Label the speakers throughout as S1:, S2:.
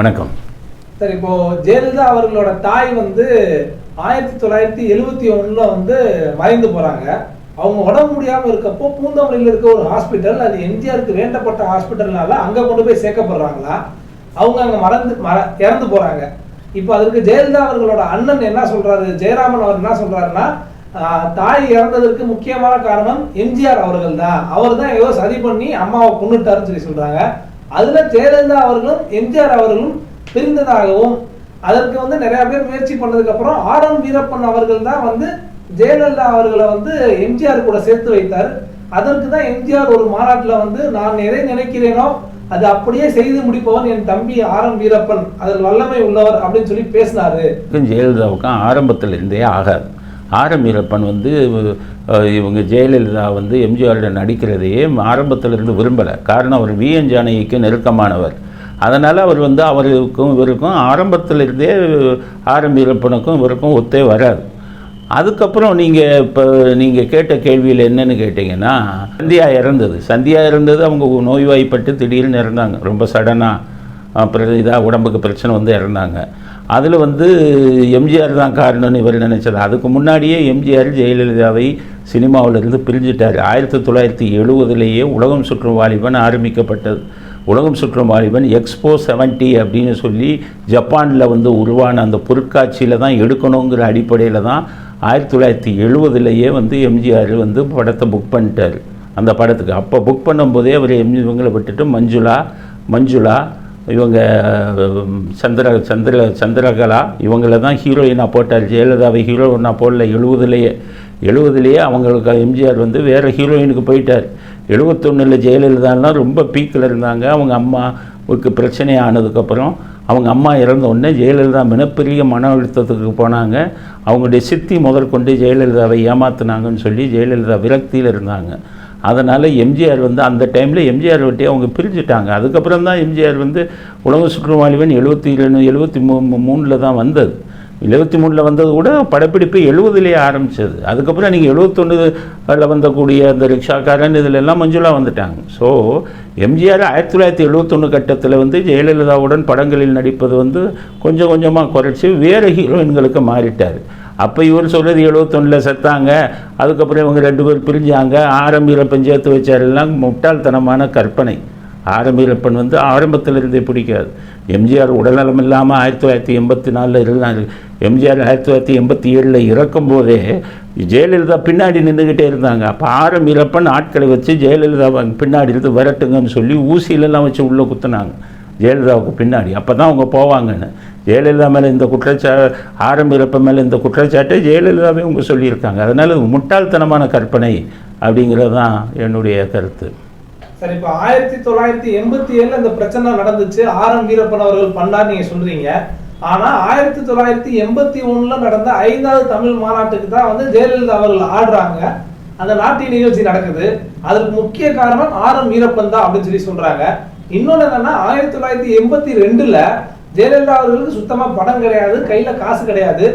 S1: வணக்கம். சார் இப்போ ஜெயலலிதா அவர்களோட தாய் வந்து ஆயிரத்தி தொள்ளாயிரத்தி எழுபத்தி ஒண்ணுல வந்து மறைந்து போறாங்க. அவங்க உடம்பு முடியாம இருக்கப்போ பூந்தமல்லியில் இருக்க ஒரு ஹாஸ்பிட்டல் அது எம்ஜிஆருக்கு வேண்டப்பட்ட ஹாஸ்பிட்டல்னால அங்க கொண்டு போய் சேர்க்கப்படுறாங்களா? அவங்க அங்க மறந்து மற- இறந்து போறாங்க. இப்போ அதற்கு ஜெயலலிதா அவர்களோட அண்ணன் என்ன சொல்றாரு? ஜெயராமன் அவர் என்ன சொல்றாருன்னா தாய் இறந்ததற்கு முக்கியமான காரணம் எம்ஜிஆர் அவர்கள் தான் அவர் தான் ஏதோ சதி பண்ணி அம்மாவை கொண்டுட்டாருன்னு சொல்லி சொல்றாங்க. அதில் ஜெயலலிதா அவர்களும் எம்ஜிஆர் அவர்களும் பிரிந்ததாகவும் அதற்கு வந்து நிறையா பேர் முயற்சி பண்ணதுக்கப்புறம் ஆர் எம் வீரப்பன் அவர்கள் தான் வந்து ஜெயலலிதா அவர்களை வந்து எம்ஜிஆர் கூட சேர்த்து வைத்தார். அதற்கு தான் எம்ஜிஆர் ஒரு மாநாட்டில் வந்து நான் எதை நினைக்கிறேனோ அது அப்படியே செய்து முடிப்பவன் என் தம்பி ஆர் எம் வீரப்பன். அதில் வல்லமை உள்ளவர் அப்படின்னு சொல்லி பேசினாரு.
S2: ஜெயலலிதாவுக்கும் ஆரம்பத்தில் இருந்தே ஆரம் வீரப்பன் வந்து இவங்க ஜெயலலிதா வந்து எம்ஜிஆருடன் நடிக்கிறதையே ஆரம்பத்தில் இருந்து விரும்பலை. காரணம் அவர் வி. என். ஜானகிக்கு நெருக்கமானவர். அதனால் அவர் வந்து அவருக்கும் இவருக்கும் ஆரம்பத்தில் இருந்தே ஆரம் வீரப்பனுக்கும் இவருக்கும் ஒத்தே வராது. அதுக்கப்புறம் நீங்கள் இப்போ நீங்கள் கேட்ட கேள்வியில் என்னென்னு கேட்டிங்கன்னா சந்தியா இறந்தது. சந்தியா இறந்தது அவங்க நோய்வாய்ப்பட்டு திடீர்னு இறந்தாங்க. ரொம்ப சடனாக அப்புறம் இதாக உடம்புக்கு பிரச்சனை வந்து இறந்தாங்க. அதில் வந்து எம்ஜிஆர் தான் காரணம்னு இவர் நினைச்சது அதுக்கு முன்னாடியே எம்ஜிஆர் ஜெயலலிதாவை சினிமாவிலிருந்து பிரிஞ்சிட்டார். ஆயிரத்தி தொள்ளாயிரத்தி எழுபதுலேயே உலகம் சுற்றும் வாலிபன் ஆரம்பிக்கப்பட்டது. உலகம் சுற்றும் வாலிபன் எக்ஸ்போ 70 அப்படின்னு சொல்லி ஜப்பானில் வந்து உருவான அந்த பொருட்காட்சியில் தான் எடுக்கணுங்கிற அடிப்படையில் தான் ஆயிரத்தி தொள்ளாயிரத்தி எழுபதுலேயே வந்து எம்ஜிஆர் வந்து படத்தை புக் பண்ணிட்டார். அந்த படத்துக்கு. அப்போ புக் பண்ணும்போதே அவர் எம்ஜி இவங்களை விட்டுட்டு மஞ்சுளா மஞ்சுளா இவங்க சந்திர சந்திர சந்திரகலா இவங்கள தான் ஹீரோயினாக போட்டார். ஜெயலலிதாவை ஹீரோயினாக போடல. எழுபதுலேயே எழுபதுலேயே அவங்களுக்கு எம்ஜிஆர் வந்து வேறு ஹீரோயினுக்கு போயிட்டார். எழுபத்தொன்னில் ஜெயலலிதாலாம் ரொம்ப பீக்கில் இருந்தாங்க. அவங்க அம்மாவுக்கு பிரச்சனை ஆனதுக்கப்புறம் அவங்க அம்மா இறந்த உடனே ஜெயலலிதா மிகப்பெரிய மன அழுத்தத்துக்கு போனாங்க. அவங்களுடைய சித்தி முதற்கொண்டு ஜெயலலிதாவை ஏமாத்துனாங்கன்னு சொல்லி ஜெயலலிதா விரக்தியில் இருந்தாங்க. அதனால் எம்ஜிஆர் வந்து அந்த டைமில் எம்ஜிஆர் வட்டி அவங்க பிரிஞ்சுட்டாங்க. அதுக்கப்புறம் தான் எம்ஜிஆர் வந்து உலக சுற்றுவாளிவன் எழுபத்தி ரெண்டு எழுபத்தி மூ மூணில் தான் வந்தது. எழுபத்தி மூணில் வந்தது கூட படப்பிடிப்பு எழுபதுலேயே ஆரம்பித்தது அதுக்கப்புறம் நீங்கள் எழுபத்தொன்னு வந்தக்கூடிய அந்த ரிக்ஷாக்காரன் இதில் எல்லாம் மஞ்சுளா வந்துட்டாங்க. ஸோ எம்ஜிஆர் ஆயிரத்தி தொள்ளாயிரத்தி எழுபத்தொன்று கட்டத்தில் வந்து ஜெயலலிதாவுடன் படங்களில் நடிப்பது வந்து கொஞ்சம் கொஞ்சமாக குறைச்சி வேறு ஹீரோயின்களுக்கு மாறிட்டார். அப்போ இவர் சொல்கிறது எழுபத்தொன்னில் செத்தாங்க. அதுக்கப்புறம் இவங்க ரெண்டு பேர் பிரிஞ்சாங்க. ஆரம்பீரப்பன் சேர்த்து வச்சாரெல்லாம் முட்டாள்தனமான கற்பனை. ஆரம்பீரப்பன் வந்து ஆரம்பத்தில் இருந்தே பிடிக்காது. எம்ஜிஆர் உடல்நலம் இல்லாமல் ஆயிரத்தி தொள்ளாயிரத்தி எண்பத்தி நாலில் இருந்தாங்க எம்ஜிஆர் ஆயிரத்தி தொள்ளாயிரத்தி எண்பத்தி ஏழில் இறக்கும்போதே ஜெயலலிதா பின்னாடி நின்றுக்கிட்டே இருந்தாங்க. அப்போ ஆரம்பீரப்பன் ஆட்களை வச்சு ஜெயலலிதா பின்னாடி இருந்து வரட்டுங்கன்னு சொல்லி ஊசியிலெல்லாம் வச்சு உள்ளே குத்துனாங்க. ஜெயலலிதாவுக்கு பின்னாடி. அப்போ தான் அவங்க போவாங்கன்னு. ஜெயலலிதா மேலே இந்த குற்றச்சா ஆரம்பிறப்ப மேலே இந்த குற்றச்சாட்டை ஜெயலலிதாவே அவங்க சொல்லியிருக்காங்க. அதனால் முட்டாள்தனமான கற்பனை அப்படிங்கிறது தான் என்னுடைய கருத்து.
S1: சார் இப்போ ஆயிரத்தி தொள்ளாயிரத்தி எண்பத்தி ஏழில் இந்த பிரச்சனை நடந்துச்சு. ஆர் எம் வீரப்பன் அவர்கள் பண்ணார் நீங்கள் சொல்கிறீங்க ஆனால் ஆயிரத்தி தொள்ளாயிரத்தி எண்பத்தி ஒன்றில் நடந்த ஐந்தாவது தமிழ் மாநாட்டுக்கு தான் வந்து ஜெயலலிதா அவர்கள் ஆடுறாங்க. அந்த நாட்டிய நிகழ்ச்சி நடக்குது. அதுக்கு முக்கிய காரணம் ஆர் எம் வீரப்பன் தான் அப்படின்னு சொல்லி சொல்கிறாங்க இன்னொன்று என்னன்னா ஆயிரத்தி தொள்ளாயிரத்தி எண்பத்தி ரெண்டுல ஜெயலலிதா அவர்களுக்கு சுத்தமா படம் கிடையாது கையில காசு கிடையாது.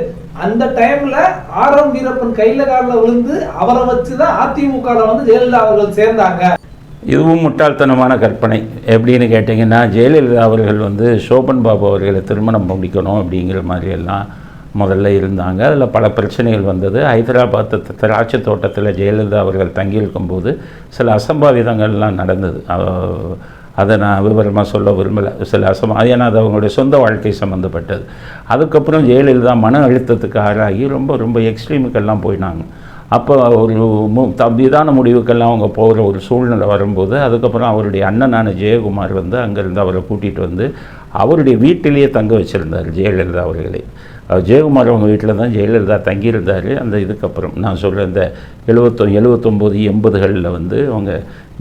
S1: அந்த டைம்ல ஆர் எம் வீரப்பன் கையில காலில் விழுந்து அவரை வச்சுதான் அதிமுக வந்து ஜெயலலிதா அவர்கள் சேர்ந்தாங்க.
S2: இதுவும் முட்டாள்தனமான கற்பனை. எப்படின்னு கேட்டிங்கன்னா ஜெயலலிதா அவர்கள் வந்து சோபன் பாபு அவர்களை திருமணம் முடிக்கணும் அப்படிங்கிற மாதிரி எல்லாம் முதல்ல இருந்தாங்க. அதில் பல பிரச்சனைகள் வந்தது. ஹைதராபாத் திராட்சை தோட்டத்தில் ஜெயலலிதா அவர்கள் தங்கியிருக்கும்போது சில அசம்பாவிதங்கள்லாம் நடந்தது. அதை நான் விவரமாக சொல்ல விரும்பலை. சில அசம் ஏன்னா அது அவங்களுடைய சொந்த வாழ்க்கை சம்மந்தப்பட்டது அதுக்கப்புறம் ஜெயலலிதா மன அழுத்தத்துக்கு ஆளாகி ரொம்ப ரொம்ப எக்ஸ்ட்ரீமுக்கெல்லாம் போயினாங்க. அப்போ ஒரு மு- த- முடிவுக்கெல்லாம் அவங்க போகிற ஒரு சூழ்நிலை வரும்போது அதுக்கப்புறம் அவருடைய அண்ணனான ஜெயக்குமார் வந்து அங்கேருந்து அவரை கூட்டிகிட்டு வந்து அவருடைய வீட்டிலேயே தங்க வச்சுருந்தார் ஜெயலலிதா அவர்களை. ஜெயக்குமார் அவங்க வீட்டில் தான் ஜெயலலிதா தங்கியிருந்தார். அந்த இதுக்கப்புறம் நான் சொல்கிற இந்த எழுபத்தொ எழுபத்தொம்போது எண்பதுகளில் வந்து அவங்க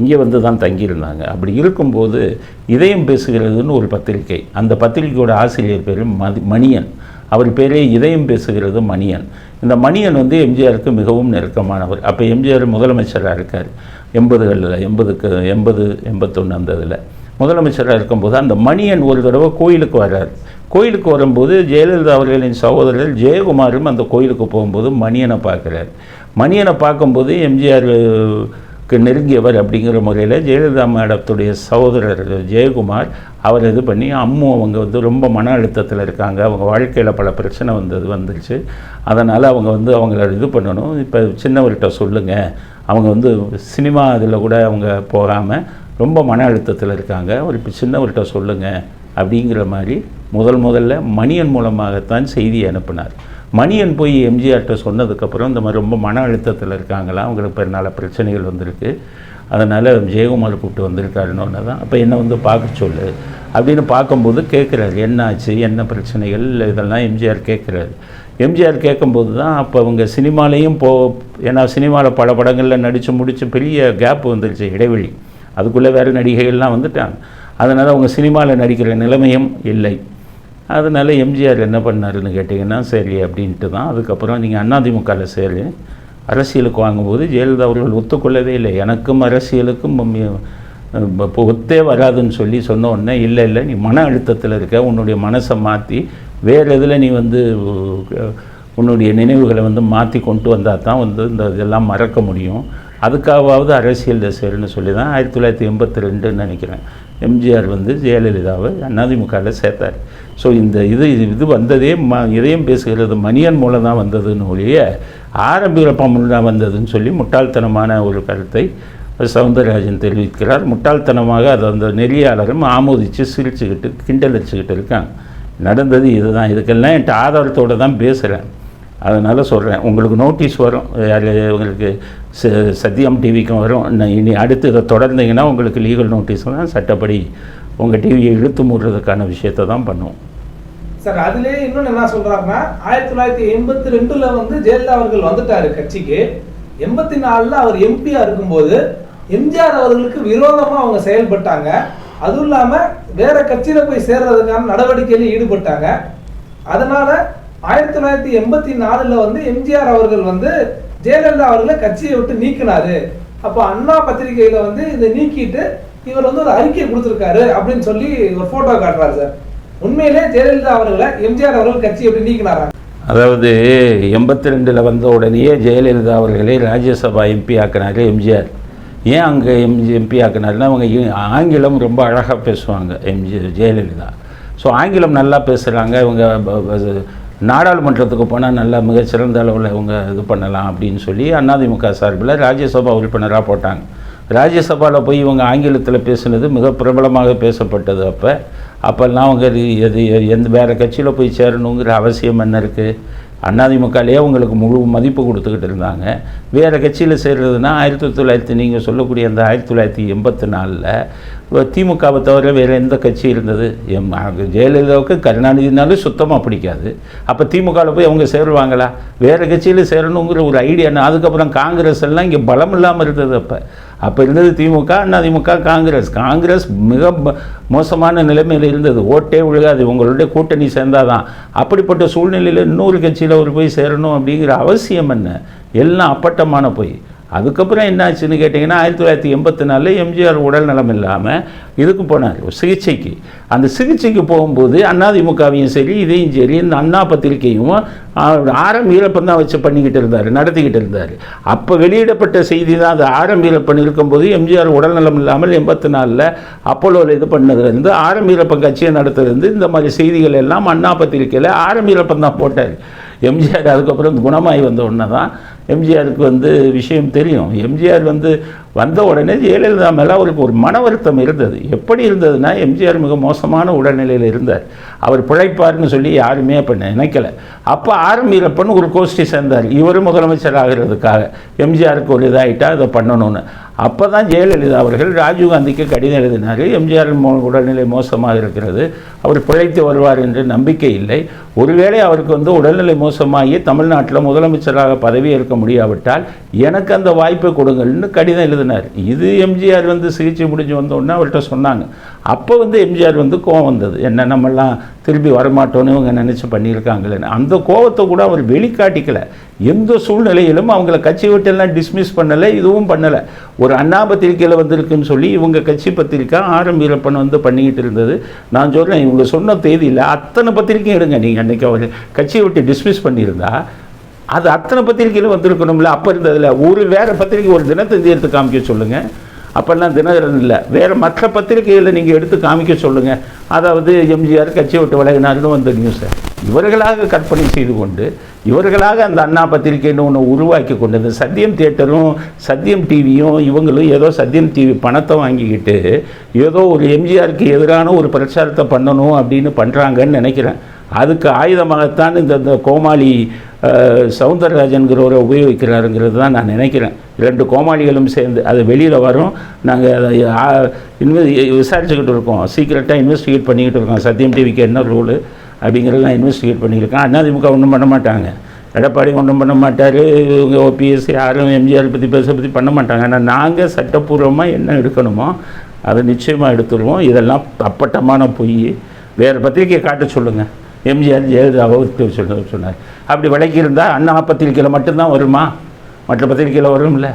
S2: இங்கே வந்து தான் தங்கியிருந்தாங்க. அப்படி இருக்கும்போது இதயம் பேசுகிறதுன்னு ஒரு பத்திரிகை. அந்த பத்திரிகையோட ஆசிரியர் பேர் மதி மணியன். அவர் பேரே இதயம் பேசுகிறது மணியன். இந்த மணியன் வந்து எம்ஜிஆருக்கு மிகவும் நெருக்கமானவர். அப்போ எம்ஜிஆர் முதலமைச்சராக இருக்கார். எண்பதுகளில் எண்பதுக்கு எண்பது எண்பத்தொன்று அந்த இதில். முதலமைச்சராக இருக்கும்போது அந்த மணியன் ஒரு தடவை கோயிலுக்கு வர்றார். கோயிலுக்கு வரும்போது ஜெயலலிதா அவர்களின் சகோதரர் ஜெயக்குமாரும் அந்த கோயிலுக்கு போகும்போது மணியனை பார்க்குறார். மணியனை பார்க்கும்போது எம்ஜிஆர் நெருங்கியவர் அப்படிங்கிற முறையில் ஜெயலலிதா மேடத்துடைய சகோதரர் ஜெயக்குமார் அவர் இது பண்ணி அம்மு அவங்க வந்து ரொம்ப மன அழுத்தத்தில் இருக்காங்க. அவங்க வாழ்க்கையில் பல பிரச்சனை வந்தது வந்துருச்சு. அதனால் அவங்க வந்து அவங்கள இது பண்ணணும். இப்போ சின்னவர்கிட்ட சொல்லுங்கள் அவங்க வந்து சினிமா இதில் கூட அவங்க போகாமல் ரொம்ப மன அழுத்தத்தில் இருக்காங்க. ஒரு இப்போ சின்னவர்கிட்ட சொல்லுங்கள் அப்படிங்கிற மாதிரி முதல் முதல்ல மணியன் மூலமாகத்தான் செய்தியை அனுப்பினார். மணியன் போய் எம்ஜிஆர்கிட்ட சொன்னதுக்கப்புறம் இந்த மாதிரி ரொம்ப மன அழுத்தத்தில் இருக்காங்களா? அவங்களுக்கு பெருநாள பிரச்சனைகள் வந்திருக்கு. அதனால் ஜெயகுமார் கூப்பிட்டு வந்திருக்காருன்னு தான். அப்போ என்னை வந்து பார்க்க சொல்லு அப்படின்னு பார்க்கும்போது கேட்குறாரு என்ன ஆச்சு என்ன பிரச்சனைகள்? இதெல்லாம் எம்ஜிஆர் கேட்குறாரு எம்ஜிஆர் கேட்கும்போது தான் அப்போ அவங்க சினிமாலேயும் போ ஏன்னா சினிமாவில் பல படங்களில் நடித்து முடித்து பெரிய கேப் வந்துருச்சு இடைவெளி. அதுக்குள்ளே வேறு நடிகைகள்லாம் வந்துட்டாங்க. அதனால் அவங்க சினிமாவில் நடிக்கிற நிலைமையும் இல்லை. அதனால் எம்ஜிஆர் என்ன பண்ணாருன்னு கேட்டிங்கன்னா சரி அப்படின்ட்டு தான். அதுக்கப்புறம் நீங்கள் அண்ணாதிமுகவில் சேரு. அரசியலுக்கு வாங்கும்போது ஜெயலலிதா அவர்கள் ஒத்துக்கொள்ளவே இல்லை. எனக்கும் அரசியலுக்கும் மம்மி- இப்போ ஒத்தே வராதுன்னு சொல்லி சொன்ன உடனே இல்லை இல்லை நீ மன அழுத்தத்தில் இருக்க. உன்னுடைய மனசை மாற்றி வேறு இதில் நீ வந்து உன்னுடைய நினைவுகளை வந்து மாற்றி கொண்டு வந்தால் தான் வந்து இந்த இதெல்லாம் மறக்க முடியும். அதுக்காகவாவது அரசியல் சேருன்னு சொல்லி தான் ஆயிரத்தி தொள்ளாயிரத்தி எண்பத்தி ரெண்டுன்னு நினைக்கிறேன். எம்ஜிஆர் வந்து ஜெயலலிதாவை அதிமுகவில் சேர்த்தார். ஸோ இந்த இது இது வந்ததே ம இதயம் பேசுகிறது மணியன் மூலம் தான் வந்ததுன்னு ஒழிய ஆரம்பிரப்பம் மூலம் வந்ததுன்னு சொல்லி முட்டாள்தனமான ஒரு கருத்தை சவுந்தரராஜன் தெரிவிக்கிறார். முட்டாள்தனமாக அதை அந்த நெறியாளரும் ஆமோதித்து சிரிச்சுக்கிட்டு கிண்டல் வச்சுக்கிட்டு இருக்காங்க. நடந்தது இதுதான். இதுக்கெல்லாம் என்கிட்ட ஆதாரத்தோடு தான் பேசுகிறேன் அதனால் சொல்கிறேன் உங்களுக்கு நோட்டீஸ் வரும். உங்களுக்கு ச- சத்யம் டிவிக்கும் வரும். இனி அடுத்து இதை தொடர்ந்தீங்கன்னா உங்களுக்கு லீகல் நோட்டீஸ் தான். சட்டப்படி உங்கள் டிவியை இழுத்து மூடுறதுக்கான விஷயத்தை தான் பண்ணுவோம்.
S1: சார் அதுலேயே இன்னொன்று என்ன சொல்கிறாங்கன்னா ஆயிரத்தி தொள்ளாயிரத்தி எண்பத்தி ரெண்டில் வந்து ஜெயலலிதா அவர்கள் வந்துட்டார் கட்சிக்கு. எண்பத்தி நாலில் அவர் எம்பியாக இருக்கும்போது எம்ஜிஆர் அவர்களுக்கு விரோதமாக அவங்க செயல்பட்டாங்க. அதுவும் இல்லாமல் வேற கட்சியில் போய் சேர்றதுக்கான நடவடிக்கையில் ஈடுபட்டாங்க. அதனால ஆயிரத்தி தொள்ளாயிரத்தி எண்பத்தி நாலுல வந்து எம்ஜிஆர் அவர்கள் வந்து ஜெயலலிதா அவர்களை கட்சியை விட்டு நீக்கினாரு. அப்போ அண்ணா பத்திரிகையில வந்து இதை நீக்கிட்டு இவர் வந்து ஒரு அறிக்கை கொடுத்துருக்காரு அப்படின்னு சொல்லி ஒரு போட்டோ காட்டுறாரு சார். உண்மையிலே ஜெயலலிதா அவர்களை எம்ஜிஆர் அவர்கள் கட்சி எப்படி நீக்கினாரா?
S2: அதாவது எண்பத்தி ரெண்டில் வந்த உடனேயே ஜெயலலிதா அவர்களை ராஜ்யசபா எம்பி ஆக்கினார் எம்ஜிஆர். ஏன் அங்கே எம்ஜி எம்பி ஆக்கினாருன்னா அவங்க ஆங்கிலம் ரொம்ப அழகாக பேசுவாங்க எம்ஜி ஜெயலலிதா. ஸோ ஆங்கிலம் நல்லா பேசுகிறாங்க இவங்க நாடாளுமன்றத்துக்கு போனால் நல்லா மிகச்சிறந்த அளவில் இவங்க இது பண்ணலாம் அப்படின்னு சொல்லி அதிமுக சார்பில் ராஜ்யசபா உறுப்பினராக போட்டாங்க. ராஜ்யசபாவில் போய் இவங்க ஆங்கிலத்தில் பேசுனது மிக பிரபலமாக பேசப்பட்டது அப்போ. அப்போல்லாம் அவங்க எது எந்த வேறு கட்சியில் போய் சேரணுங்கிற அவசியம் என்ன இருக்குது அதிமுகலேயே உங்களுக்கு முழு மதிப்பு கொடுத்துக்கிட்டு இருந்தாங்க. வேறு கட்சியில் சேர்றதுனா ஆயிரத்தி தொள்ளாயிரத்தி நீங்கள் சொல்லக்கூடிய அந்த ஆயிரத்தி தொள்ளாயிரத்தி எண்பத்தி நாலில் திமுகவை தவிர வேறு எந்த கட்சி இருந்தது? எம் ஜெயலலிதாவுக்கு கருணாநிதினாலும் சுத்தமாக பிடிக்காது. அப்போ திமுகவில் போய் அவங்க சேருவாங்களா? வேறு கட்சியில் சேரணுங்கிற ஒரு ஐடியா அதுக்கப்புறம் காங்கிரஸ் எல்லாம் இங்கே பலம் இல்லாமல் இருந்தது அப்போ. அப்போ இருந்தது திமுக அதிமுக காங்கிரஸ். காங்கிரஸ் மிக ம- மோசமான நிலைமையில் இருந்தது. ஓட்டே விழுகாது. உங்களுடைய கூட்டணி சேர்ந்தாதான். அப்படிப்பட்ட சூழ்நிலையில் இன்னொரு கட்சியில் அவர் போய் சேரணும் அப்படிங்கிற அவசியம் என்ன? எல்லாம் அப்பட்டமான போய். அதுக்கப்புறம் என்னாச்சுன்னு கேட்டிங்கன்னா ஆயிரத்தி தொள்ளாயிரத்தி எண்பத்தி நாலில் எம்ஜிஆர் உடல் நலம் இல்லாமல் இதுக்கு போனார் சிகிச்சைக்கு. அந்த சிகிச்சைக்கு போகும்போது அதிமுகவையும் சரி இதையும் சரி இந்த அண்ணா பத்திரிகையும் ஆரம் வீரப்பன் தான் வச்சு பண்ணிக்கிட்டு இருந்தார் நடத்திக்கிட்டு இருந்தார். அப்போ வெளியிடப்பட்ட செய்தி தான் அது. ஆரம் வீரப்பன் இருக்கும்போது எம்ஜிஆர் உடல்நலம் இல்லாமல் எண்பத்தி நாலில் அப்போலோவில் இது பண்ணதுலேருந்து ஆரம் வீரப்பன் கட்சியை நடத்துறது இந்த மாதிரி செய்திகள் எல்லாம் அண்ணா பத்திரிக்கையில் ஆரம் வீரப்பன் தான் போட்டார். எம்ஜிஆர் அதுக்கப்புறம் குணமாகி வந்த உடனே தான் எம்ஜிஆருக்கு வந்து விஷயம் தெரியும். எம்ஜிஆர் வந்து வந்த உடனே ஜெயலலிதா மேலே அவருக்கு ஒரு மன வருத்தம் இருந்தது. எப்படி இருந்ததுன்னா எம்ஜிஆர் மிக மோசமான உடல்நிலையில் இருந்தார். அவர் பிழைப்பார்னு சொல்லி யாருமே அப்போ நினைக்கல. அப்போ ஆரம்பிரப்பன் ஒரு கோஷ்டி சேர்ந்தார். இவரும் முதலமைச்சர் ஆகிறதுக்காக எம்ஜிஆருக்கு ஒரு இதாகிட்டா இதை பண்ணணும்னு. அப்போ தான் ஜெயலலிதா அவர்கள் ராஜீவ்காந்திக்கு கடிதம் எழுதினார் எம்ஜிஆர் மோ உடல்நிலை மோசமாக இருக்கிறது. அவர் பிழைத்து வருவார் என்று நம்பிக்கை இல்லை. ஒருவேளை அவருக்கு வந்து உடல்நிலை மோசமாகி தமிழ்நாட்டில் முதலமைச்சராக பதவி ஏற்க முடியாவிட்டால் எனக்கு அந்த வாய்ப்பை கொடுங்கள்னு கடிதம் எழுதினார். இது எம்ஜிஆர் வந்து சிகிச்சை முடிஞ்சு வந்தோடனே அவர்கிட்ட சொன்னாங்க. அப்போ வந்து எம்ஜிஆர் வந்து கோவம் வந்தது. என்ன நம்மெல்லாம் திரும்பி வரமாட்டோன்னு இவங்க நினச்சி பண்ணியிருக்காங்களேன்னு. அந்த கோவத்தை கூட அவர் வெளிக்காட்டிக்கல. எந்த சூழ்நிலையிலும் அவங்கள கட்சி விட்டெல்லாம் டிஸ்மிஸ் பண்ணலை இதுவும் பண்ணலை. ஒரு அண்ணா பத்திரிக்கையில் வந்திருக்குன்னு சொல்லி இவங்க கட்சி பத்திரிக்கை ஆரம் வீரப்பன் வந்து பண்ணிக்கிட்டு இருந்தது. நான் சொல்கிறேன் இவங்க சொன்ன தேதியில் அத்தனை பத்திரிக்கையும் எடுங்க. நீங்கள் அன்றைக்கி அவர் கட்சியை விட்டு டிஸ்மிஸ் பண்ணியிருந்தா அது அத்தனை பத்திரிக்கையில் வந்திருக்கணும்ல. அப்போ இருந்ததில்ல ஒரு வேறு பத்திரிக்கை ஒரு தினத்தந்தி எடுத்து காமிக்க சொல்லுங்கள் அப்போல்லாம் தினகரன் இல்லை. வேறு மற்ற பத்திரிகைகளில் நீங்கள் எடுத்து காமிக்க சொல்லுங்கள் அதாவது எம்ஜிஆர் கட்சி விட்டு விலகினார்னு வந்த நியூஸை இவர்களாக கற்பனை செய்து கொண்டு இவர்களாக அந்த அண்ணா பத்திரிகைன்னு ஒன்று உருவாக்கி கொண்டு இந்த சத்தியம் தியேட்டரும் சத்தியம் டிவியும் இவங்களும் ஏதோ சத்தியம் டிவி பணத்தை வாங்கிக்கிட்டு ஏதோ ஒரு எம்ஜிஆருக்கு எதிரான ஒரு பிரச்சாரத்தை பண்ணணும் அப்படின்னு பண்ணுறாங்கன்னு நினைக்கிறேன். அதுக்கு ஆயுதமாகத்தான் இந்த இந்த கோமாளி சவுந்தரராஜன்கிறவரை உபயோகிக்கிறாருங்கிறது தான் நான் நினைக்கிறேன். ரெண்டு கோமாளிகளும் சேர்ந்து அது வெளியில் வரும். நாங்கள் அதை இன்வெ விசாரிச்சுக்கிட்டு இருக்கோம். சீக்கிரட்டாக இன்வெஸ்டிகேட் பண்ணிக்கிட்டு இருக்கோம். சத்தியம் டிவிக்கு என்ன ரூலு அப்படிங்கிறதெல்லாம் இன்வெஸ்டிகேட் பண்ணியிருக்கேன் அதிமுக ஒன்றும் பண்ண மாட்டாங்க. எடப்பாடி ஒன்றும் பண்ண மாட்டார். இவங்க ஓபிஎஸ் யாரும் எம்ஜிஆர் பற்றி பேச பற்றி பண்ண மாட்டாங்க. ஆனால் நாங்கள் சட்டப்பூர்வமாக என்ன எடுக்கணுமோ அதை நிச்சயமாக எடுத்துருவோம். இதெல்லாம் அப்பட்டமான பொய். வேறு பத்திரிக்கையை காட்ட சொல்லுங்கள் எம்ஜிஆர் ஜெயலலிதாவை ஒத்து சொன்னார். அப்படி விளக்கியிருந்தால் அண்ணா பத்திரிக்கையில் மட்டும்தான் வருமா? மற்ற பத்திரிக்கையில் வரும்ல.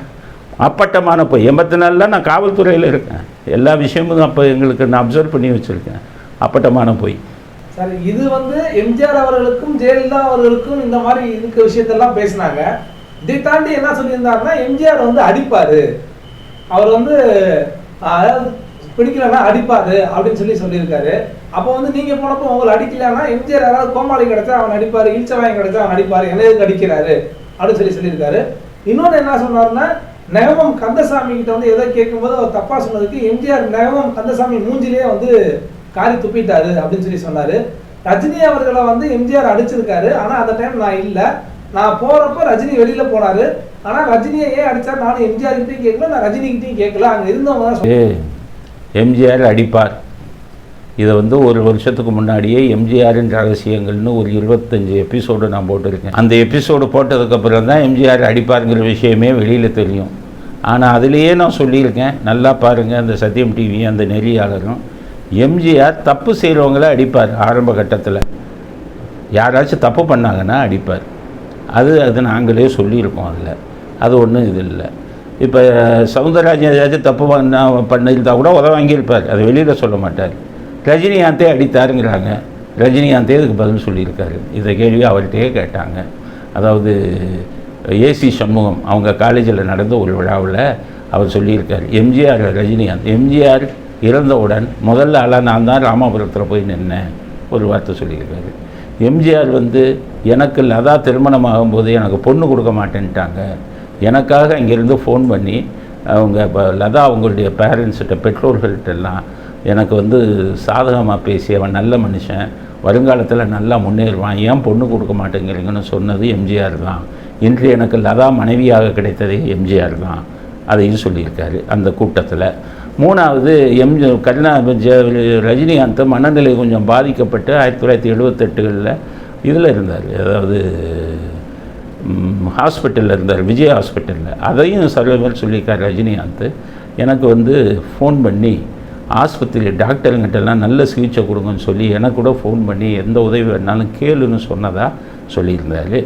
S2: அப்பட்டமான பொய். எண்பத்தி நாலில் நான் காவல்துறையில் இருக்கேன். எல்லா விஷயமும் அப்போ எங்களுக்கு நான் அப்சர்வ் பண்ணி வச்சுருக்கேன். அப்பட்டமான பொய்.
S1: சார் இது வந்து எம்ஜிஆர் அவர்களுக்கும் ஜெயலலிதா அவர்களுக்கும் இந்த மாதிரி இருக்க விஷயத்தெல்லாம் பேசினாங்க. இதை தாண்டி என்ன சொல்லியிருந்தாருன்னா எம்ஜிஆர் வந்து அடிப்பார். அவர் வந்து அதாவது பிடிக்கலன்னா அடிப்பாரு அப்படின்னு சொல்லி சொல்லியிருக்காரு. அப்போ வந்து நீங்க போனப்போ உங்களை அடிக்கலன்னா எம்ஜிஆர் யாராவது கோமாளி கிடைச்சா அவன் அடிப்பாரு இல்ச்சவாயம் கிடைச்சா அவன் அடிப்பாரு என்ன எதுக்கு அடிக்கிறாரு அப்படின்னு சொல்லி சொல்லியிருக்காரு. இன்னொன்று என்ன சொன்னாருன்னா நகமம் கந்தசாமி கிட்ட வந்து எதை கேட்கும்போது அவர் தப்பா சொன்னதுக்கு எம்ஜிஆர் நகமம் கந்தசாமி மூஞ்சிலேயே வந்து காரி துப்பிட்டாரு அப்படின்னு சொல்லி சொன்னாரு. ரஜினி அவர்களை வந்து எம்ஜிஆர் அடிச்சிருக்காரு. ஆனா அந்த டைம் நான் இல்ல. நான் போறப்ப ரஜினி வெளியில போனாரு. ஆனா ரஜினியை ஏன் அடிச்சார்? நானும் எம்ஜிஆர் கிட்டையும் கேட்கல நான் ரஜினி கிட்டையும் கேட்கல. அங்க இருந்தவங்க தான்
S2: எம்ஜிஆர் அடிப்பார். இதை வந்து ஒரு வருஷத்துக்கு முன்னாடியே எம்ஜிஆரின் ரகசியங்கள்னு ஒரு இருபத்தஞ்சி எபிசோடு நான் போட்டிருக்கேன். அந்த எபிசோடு போட்டதுக்கப்புறம் தான் எம்ஜிஆர் அடிப்பாருங்கிற விஷயமே வெளியில் தெரியும். ஆனால் அதுலேயே நான் சொல்லியிருக்கேன் நல்லா பாருங்கள் அந்த சத்தியம் டிவி அந்த நெறியாளரும் எம்ஜிஆர் தப்பு செய்கிறவங்கள அடிப்பார் ஆரம்ப கட்டத்தில். யாராச்சும் தப்பு பண்ணாங்கன்னா அடிப்பார். அது அது நாங்களே சொல்லியிருக்கோம் அதில். அது ஒன்றும் இது இல்லை. இப்போ சவுந்தரராஜன் ஏதாச்சும் தப்பு பண்ண பண்ணியிருந்தா கூட உதவ வாங்கியிருப்பார். அதை வெளியில் சொல்ல மாட்டார். ரஜினிகாந்தே அடித்தாருங்கிறாங்க. ரஜினிகாந்தே இதுக்கு பதில் சொல்லியிருக்காரு. இதை கேள்வி அவர்கிட்டயே கேட்டாங்க. அதாவது ஏசி சண்முகம் அவங்க காலேஜில் நடந்த ஒரு விழாவில் அவர் சொல்லியிருக்கார். எம்ஜிஆர் ரஜினிகாந்த் எம்ஜிஆர் இறந்தவுடன் முதல்ல ஆளாக நான் தான் ராமாபுரத்தில் போய் நின்னேன். ஒரு வார்த்தை சொல்லியிருக்காரு. எம்ஜிஆர் வந்து எனக்கு லதா திருமணம் ஆகும்போது எனக்கு பொண்ணு கொடுக்க மாட்டேன்ட்டாங்க. எனக்காக இங்கேருந்து ஃபோன் பண்ணி அவங்க இப்போ லதா அவங்களுடைய பேரண்ட்ஸ்கிட்ட பெற்றோர்கள்ட்டெல்லாம் எனக்கு வந்து சாதகமாக பேசி அவன் நல்ல மனுஷன் வருங்காலத்தில் நல்லா முன்னேறுவான் ஏன் பொண்ணு கொடுக்க மாட்டேங்கிறீங்கன்னு சொன்னது எம்ஜிஆர் தான். இன்று எனக்கு லதா மனைவியாக கிடைத்ததே எம்ஜிஆர் தான் அதையும் சொல்லியிருக்காரு அந்த கூட்டத்தில். மூணாவது எம் கருணா ரஜினிகாந்த் மனநிலை கொஞ்சம் பாதிக்கப்பட்டு ஆயிரத்தி தொள்ளாயிரத்தி எழுபத்தெட்டுகளில் இதில் இருந்தார். அதாவது ஹாஸ்பிட்டலில் இருந்தார் விஜய் ஹாஸ்பிட்டலில் அதையும் சர்வேவர் சொல்லியிருக்கார் ரஜினிகாந்த். எனக்கு வந்து ஃபோன் பண்ணி ஆஸ்பத்திரி டாக்டருங்கிட்டலாம் நல்ல சிகிச்சை கொடுங்கன்னு சொல்லி எனக்கு கூட ஃபோன் பண்ணி எந்த உதவி வேணாலும் கேளுன்னு சொன்னதாக சொல்லியிருந்தார்.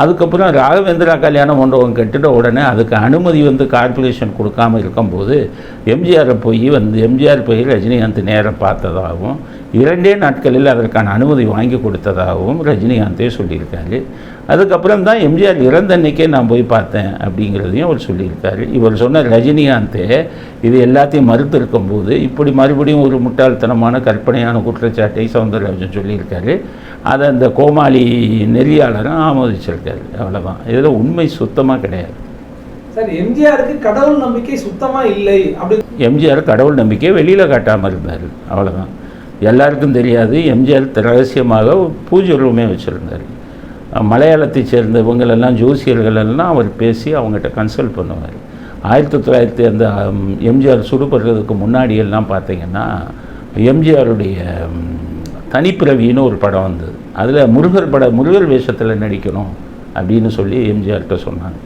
S2: அதுக்கப்புறம் ராகவேந்திரா கல்யாண மண்டபம் கட்டிட உடனே அதுக்கு அனுமதி வந்து கார்பரேஷன் கொடுக்காம இருக்கும்போது எம்ஜிஆரை போய் வந்து எம்ஜிஆர் போய் ரஜினிகாந்த் நேரம் பார்த்ததாகவும் இரண்டே நாட்களில் அதற்கான அனுமதி வாங்கி கொடுத்ததாகவும் ரஜினிகாந்தே சொல்லியிருக்காரு. அதுக்கப்புறம் தான் எம்ஜிஆர் இறந்த அன்னைக்கே நான் போய் பார்த்தேன் அப்படிங்கிறதையும் அவர் சொல்லியிருக்காரு. இவர் சொன்ன ரஜினிகாந்தே இது எல்லாத்தையும் மறுத்து இருக்கும்போது இப்படி மறுபடியும் ஒரு முட்டாள்தனமான கற்பனையான குற்றச்சாட்டை சவுந்தரராஜன் சொல்லியிருக்காரு. அதை அந்த கோமாளி நெறியாளரும் ஆமோதிச்சிருக்காரு. அவ்வளோதான் இதில் உண்மை சுத்தமாக கிடையாது.
S1: சார் எம்ஜிஆருக்கு கடவுள் நம்பிக்கை சுத்தமா இல்லை அப்படி
S2: எம்ஜிஆர் கடவுள் நம்பிக்கையை வெளியில் காட்டாமல் இருந்தார். அவ்வளோதான் எல்லாருக்கும் தெரியாது எம்ஜிஆர் ரகசியமாக பூஜை ரூமே வச்சுருந்தார். மலையாளத்தை சேர்ந்த இவங்களெல்லாம் ஜோசியர்கள் எல்லாம் அவர் பேசி அவங்ககிட்ட கன்சல்ட் பண்ணுவார். ஆயிரத்தி தொள்ளாயிரத்தி அந்த எம்ஜிஆர் சுடுபடுறதுக்கு முன்னாடியெல்லாம் பார்த்தீங்கன்னா எம்ஜிஆருடைய தனிப்பிறவின்னு ஒரு படம் வந்தது. அதில் முருகர் பட முருகர் வேஷத்தில் நடிக்கணும் அப்படின்னு சொல்லி எம்ஜிஆர்கிட்ட சொன்னாங்க.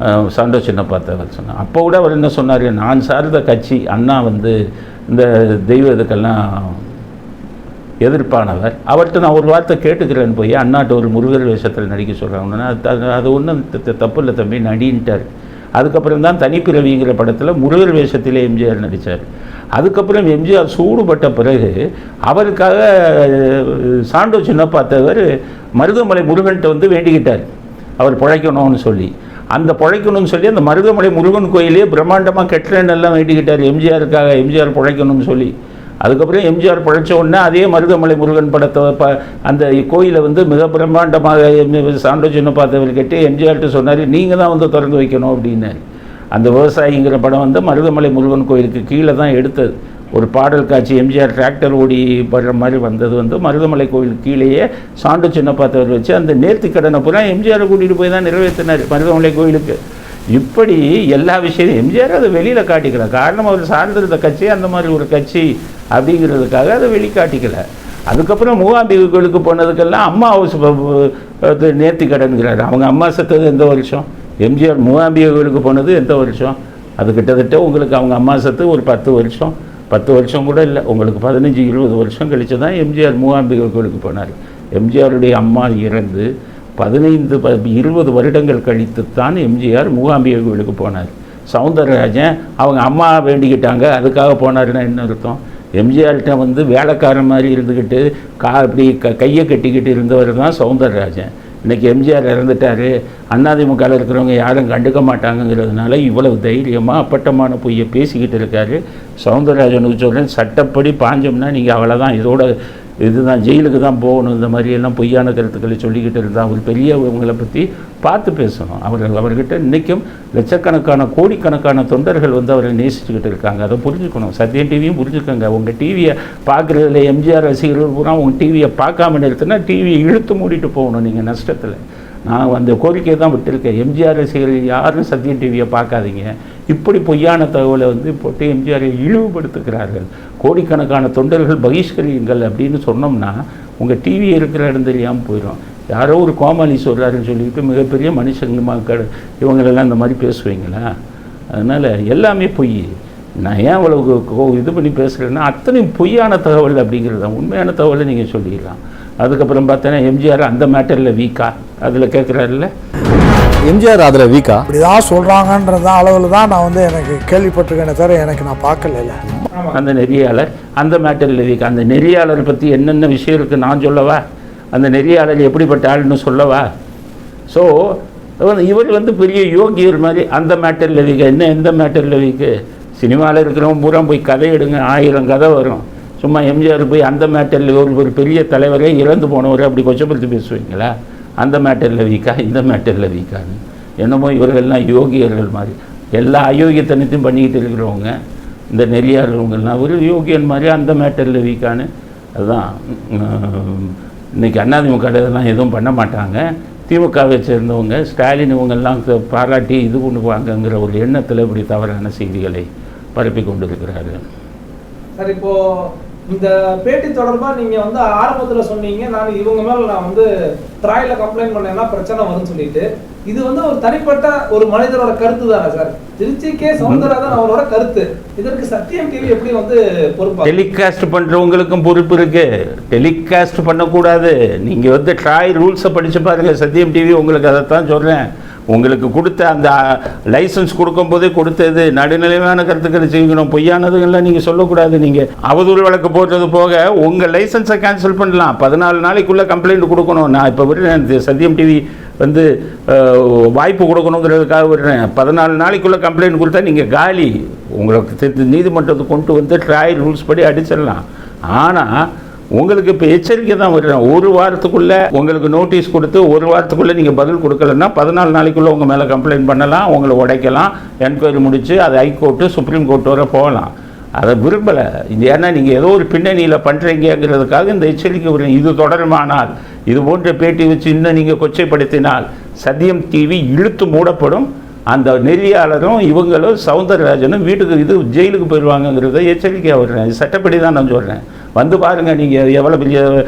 S2: அஹ் சாண்டோ சின்ன பார்த்தவர் சொன்னார் அப்போ கூட அவர் என்ன சொன்னார்? நான் சார்ந்த கட்சி அண்ணா வந்து இந்த தெய்வ இதுக்கெல்லாம் எதிர்ப்பானவர். அவர்கிட்ட நான் ஒரு வார்த்தை கேட்டுக்கிறேன்னு போய் அண்ணாட்ட ஒரு முருகர் வேஷத்தில் நடிக்க சொல்கிறாங்கன்னா அது ஒன்றும் தப்பு இல்லை தம்பி நடின்ட்டார். அதுக்கப்புறம் தான் தனிப்பிறவிங்கிற படத்தில் முருகர் வேஷத்தில் எம்ஜிஆர் நடித்தார் அதுக்கப்புறம் எம்ஜிஆர் சூடுபட்ட பிறகு அவருக்காக சாண்டோ சின்ன பார்த்தவர் மருதமலை முருகன்கிட்ட வந்து வேண்டிக்கிட்டார். அவர் பிழைக்கணும்னு சொல்லி. அந்த பிழைக்கணும்னு சொல்லி அந்த மருதமலை முருகன் கோயிலே பிரம்மாண்டமாக கெட்டுறேன்னு எல்லாம் வேண்டிக்கிட்டார் எம்ஜிஆருக்காக. எம்ஜிஆர் பிழைக்கணும்னு சொல்லி. அதுக்கப்புறம் எம்ஜிஆர் பழைச்ச உடனே அதே மருதமலை முருகன் படத்தை ப அந்த கோயிலை வந்து மிக பிரம்மாண்டமாக சாண்டோஜின்னு பார்த்தவர் கேட்டு எம்ஜிஆர்கிட்ட சொன்னார் நீங்கள் தான் வந்து திறந்து வைக்கணும் அப்படின்னாரு அந்த விவசாயிங்கிற படம் வந்து மருதமலை முருகன் கோயிலுக்கு கீழே தான் எடுத்தது. ஒரு பாடல் காட்சி எம்ஜிஆர் டிராக்டர் ஓடி படுற மாதிரி வந்தது வந்து மருதமலை கோயிலுக்கு கீழேயே சாண்டு சின்ன பார்த்தவர் வச்சு அந்த நேர்த்தி கடனை பூரா எம்ஜிஆரை கூட்டிகிட்டு போய் தான் நிறைவேற்றினார் மருதமலை கோயிலுக்கு. இப்படி எல்லா விஷயத்தையும் எம்ஜிஆர் அதை வெளியில் காட்டிக்கிறார். காரணம் அவர் சார்ந்திருந்த கட்சி அந்த மாதிரி ஒரு கட்சி. அப்படிங்கிறதுக்காக அதை வெளிக்காட்டிக்கலை. அதுக்கப்புறம் மூகாம்பிகை போனதுக்கெல்லாம் அம்மா ஹவுஸ் நேர்த்தி கடன்கிறார். அவங்க அம்மா செத்தது எந்த வருஷம்? எம்ஜிஆர் மூகாம்பிகளுக்கு கோயிலுக்கு போனது எந்த வருஷம்? அது கிட்டத்தட்ட உங்களுக்கு அவங்க அம்மா செத்து ஒரு பத்து வருஷம். பத்து வருஷம் கூட இல்லை. உங்களுக்கு பதினஞ்சு இருபது வருஷம் கழிச்சு தான் எம்ஜிஆர் மூகாம்பிகை கோயிலுக்கு போனார். எம்ஜிஆருடைய அம்மா இறந்து பதினைந்து ப இருபது வருடங்கள் கழித்து தான் எம்ஜிஆர் மூகாம்பிகை கோயிலுக்கு போனார். சவுந்தரராஜன் அவங்க அம்மா வேண்டிக்கிட்டாங்க. அதுக்காக போனாருன்னா என்ன அர்த்தம்? எம்ஜிஆர்கிட்ட வந்து வேலைக்காரன் மாதிரி இருந்துக்கிட்டு கா இப்படி க கையை கட்டிக்கிட்டு இருந்தவர் தான் சவுந்தரராஜன். இன்றைக்கி எம்ஜிஆர் இறந்துட்டாரு. அண்ணாதிமுகவில் இருக்கிறவங்க யாரும் கண்டுக்க மாட்டாங்கங்கிறதுனால இவ்வளவு தைரியமாக அப்பட்டமான பொய்யை பேசிக்கிட்டு இருக்காரு. சவுந்தரராஜனுக்கு சொல்கிறேன் சட்டப்படி பாஞ்சோம்னா நீங்கள் அவ்வளோதான் இதோட இதுதான் ஜெயிலுக்கு தான் போகணும் இந்த மாதிரியெல்லாம் பொய்யான கருத்துக்களை சொல்லிக்கிட்டு இருந்தால் அவர் பெரியவங்களை பற்றி பார்த்து பேசணும். அவர்கள் அவர்கிட்ட இன்றைக்கும் லட்சக்கணக்கான கோடிக்கணக்கான தொண்டர்கள் வந்து அவரை நேசிச்சுக்கிட்டு இருக்காங்க. அதை புரிஞ்சுக்கணும். சத்யம் டிவியும் புரிஞ்சுக்கோங்க. உங்கள் டிவியை பார்க்குறதுல எம்ஜிஆர் ரசிகர்கள் பூரா உங்கள் டிவியை பார்க்காம நிறுத்தினா டிவியை இழுத்து மூடிட்டு போகணும் நீங்கள் நஷ்டத்தில். நான் அந்த கோரிக்கையை தான் விட்டுருக்கேன். எம்ஜிஆர் ரசிகர்கள் யாரும் சத்யம் டிவியை பார்க்காதீங்க. இப்படி பொய்யான தகவலை வந்து போட்டு எம்ஜிஆரை இழிவுபடுத்துகிறார்கள். கோடிக்கணக்கான தொண்டர்கள் பகிஷ்கரியுங்கள் அப்படின்னு சொன்னோம்னா உங்கள் டிவி இருக்கிற இடம் தெரியாமல் போயிடும் யாரோ ஒரு கோமாளி சொல்கிறாருன்னு சொல்லிட்டு மிகப்பெரிய மனுஷங்க மக்கள் இவங்களெல்லாம் இந்த மாதிரி பேசுவீங்களா? அதனால் எல்லாமே பொய். நான் ஏன் அவ்வளவு கோ- இது பண்ணி பேசுகிறேன்னா அத்தனை பொய்யான தகவல் அப்படிங்கிறது தான். உண்மையான தகவலை நீங்கள் சொல்லிடலாம். அதுக்கப்புறம் பார்த்தோன்னா எம்ஜிஆர் அந்த மேட்டரில் வீக்கா? அதில் கேட்குறாருல்ல
S3: எம்ஜிஆர் அதில் வீக்கா?
S4: இப்படிதான் சொல்றாங்கன்றது அளவில் தான் நான் வந்து எனக்கு கேள்விப்பட்டிருக்கேனே தவிர எனக்கு நான் பார்க்கல
S2: அந்த நெறியாளர் அந்த மேட்டரில் வீக் அந்த நெறியாளர் பற்றி என்னென்ன விஷயம் இருக்குது நான் சொல்லவா? அந்த நெறியாளர் எப்படிப்பட்ட ஆள்னு சொல்லவா? ஸோ இவர் வந்து பெரிய யோகியர் மாதிரி அந்த மேட்டரில் வீக்க. என்ன எந்த மேட்டரில் வீக்கு? சினிமாவில் இருக்கிறவங்க பூரா போய் கதை எடுங்க. ஆயிரம் கதை வரும். சும்மா எம்ஜிஆர் போய் அந்த மேட்டரில் ஒரு ஒரு பெரிய தலைவரே இறந்து போனவர் அப்படி கொச்சப்படுத்தி பேசுவீங்களா? அந்த மேட்டரில் வீக்கா இந்த மேட்டரில் வீக்கான்னு. என்னமோ இவர்கள்லாம் யோகியர்கள் மாதிரி. எல்லா அயோக்கியத்தனத்தையும் பண்ணிக்கிட்டு இருக்கிறவங்க இந்த நெறியாளர்கள்லாம் ஒரு யோகியன் மாதிரி அந்த மேட்டரில் வீக்கான்னு. அதுதான் இன்றைக்கி இன்னைக்கு அதிமுக இதெல்லாம் எதுவும் பண்ண மாட்டாங்க. திமுகவை சேர்ந்தவங்க ஸ்டாலின் இவங்கெல்லாம் பாராட்டி இது கொண்டு வாங்கங்கிற ஒரு எண்ணத்தில் இப்படி தவறான செய்திகளை பரப்பி கொண்டிருக்கிறார்கள்.
S1: சார் இப்போது இந்த பேட்டி தொடர்பாக நீங்கள் வந்து ஆரம்பத்தில் சொன்னீங்க. நான் இவங்க மேலே நான் வந்து ட்ராயில் கம்ப்ளைண்ட் பண்ணேன்னா பிரச்சனை வரும்னு சொல்லிட்டு. இது வந்து ஒரு தனிப்பட்ட ஒரு மனிதரோட கருத்து தானே சார்? திருச்சிக்கே சவுந்தரராஜன் அவரோட கருத்து. இதற்கு சத்தியம் டிவி எப்படி வந்து பொறுப்பு
S2: டெலிகாஸ்ட் பண்ணுறவங்களுக்கும் பொறுப்பு இருக்கு. டெலிகாஸ்ட் பண்ணக்கூடாது. நீங்கள் வந்து ட்ராய் ரூல்ஸை படித்து பாருங்கள் சத்தியம் டிவி உங்களுக்கு அதைத்தான் சொல்கிறேன் உங்களுக்கு கொடுத்த அந்த லைசன்ஸ் கொடுக்கும்போதே கொடுத்தது நடுநிலையான கருத்துக்களை செய்யணும். பொய்யானதுங்கள்லாம் நீங்கள் சொல்லக்கூடாது நீங்கள் அவதூறு வழக்கு போடுறது போக உங்கள் லைசன்ஸை கேன்சல் பண்ணலாம். பதினாலு நாளைக்குள்ளே கம்ப்ளைண்ட் கொடுக்கணும். நான் இப்போ விடுறேன். இந்த சத்தியம் டிவி வந்து வாய்ப்பு கொடுக்கணுங்கிறதுக்காக விடுறேன். பதினாலு நாளைக்குள்ளே கம்ப்ளைண்ட் கொடுத்தா நீங்கள் காலி. உங்களுக்கு நீதிமன்றத்தை கொண்டு வந்து ட்ராயல் ரூல்ஸ் படி அடிச்சிடலாம். ஆனால் உங்களுக்கு இப்போ எச்சரிக்கை தான் வருகிறேன் ஒரு வாரத்துக்குள்ளே உங்களுக்கு நோட்டீஸ் கொடுத்து ஒரு வாரத்துக்குள்ளே நீங்கள் பதில் கொடுக்கலன்னா பதினாலு நாளைக்குள்ளே உங்கள் மேலே கம்ப்ளைண்ட் பண்ணலாம் உங்களை உடைக்கலாம் என்கொயரி முடித்து அது ஹைகோர்ட்டு சுப்ரீம் கோர்ட் வர போகலாம். அதை விரும்பலை. இது ஏன்னா நீங்கள் ஏதோ ஒரு பின்னணியில் பண்ணுறீங்கிறதுக்காக இந்த எச்சரிக்கை வரும் இது தொடருமானால் இது போன்ற பேட்டி வச்சு இன்னும் நீங்கள் கொச்சைப்படுத்தினால் சத்தியம் டிவி இழுத்து மூடப்படும். அந்த நெறியாளரும் இவங்களும் சவுந்தரராஜனும் வீட்டுக்கு இது ஜெயிலுக்கு போயிடுவாங்கங்கிறத எச்சரிக்கையாக வர்றேன். சட்டப்படி தான் நான் சொல்கிறேன் வந்து பாருங்கள் நீங்கள் எவ்வளோ பெரிய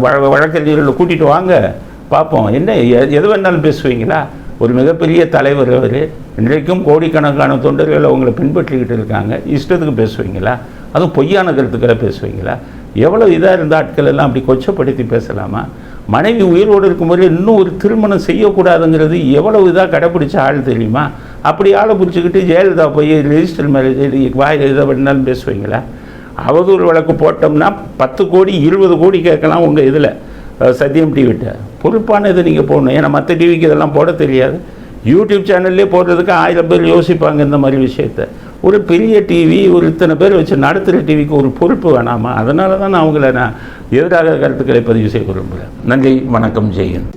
S2: வழ- வழக்கறிஞர்களை கூட்டிகிட்டு வாங்க. பார்ப்போம் என்ன எ- எது வேணாலும் பேசுவீங்களா? ஒரு மிகப்பெரிய தலைவர் அவர் இன்றைக்கும் கோடிக்கணக்கான தொண்டர்கள் அவங்களை பின்பற்றிக்கிட்டு இருக்காங்க. இஷ்டத்துக்கு பேசுவீங்களா? அதுவும் பொய்யான கருத்துக்களை பேசுவீங்களா? எவ்வளோ இதாக இருந்த ஆட்கள் எல்லாம் அப்படி கொச்சப்படுத்தி பேசலாமா? மனைவி உயிரோடு இருக்கும்போது இன்னும் ஒரு திருமணம் செய்யக்கூடாதுங்கிறது எவ்வளவு இதாக கடைப்பிடிச்ச ஆள் தெரியுமா? அப்படி ஆளை பிடிச்சிக்கிட்டு ஜெயலலிதா போய் ரெஜிஸ்டர் மேரேஜ் வாய் இதை வேணாலும் பேசுவீங்களா? அவதூறு வழக்கு போட்டோம்னா பத்து கோடி இருபது கோடி கேட்கலாம் உங்கள் இதில். சத்தியம் சத்யம் டிவிட்ட பொறுப்பானது நீங்கள் போடணும். ஏன்னா மற்ற டிவிக்கு இதெல்லாம் போட தெரியாது. யூடியூப் சேனல்லே போடுறதுக்கு ஆயிரம் பேர் யோசிப்பாங்க இந்த மாதிரி விஷயத்த. ஒரு பெரிய டிவி ஒரு இத்தனை பேர் வச்சு நடத்துகிற டிவிக்கு ஒரு பொறுப்பு வேணாமா? அதனால தான் நான் அவங்கள நான் எதிராக கருத்துக்களை பதிவு செய்ய விரும்புகிறேன் நன்றி வணக்கம் ஜெயன்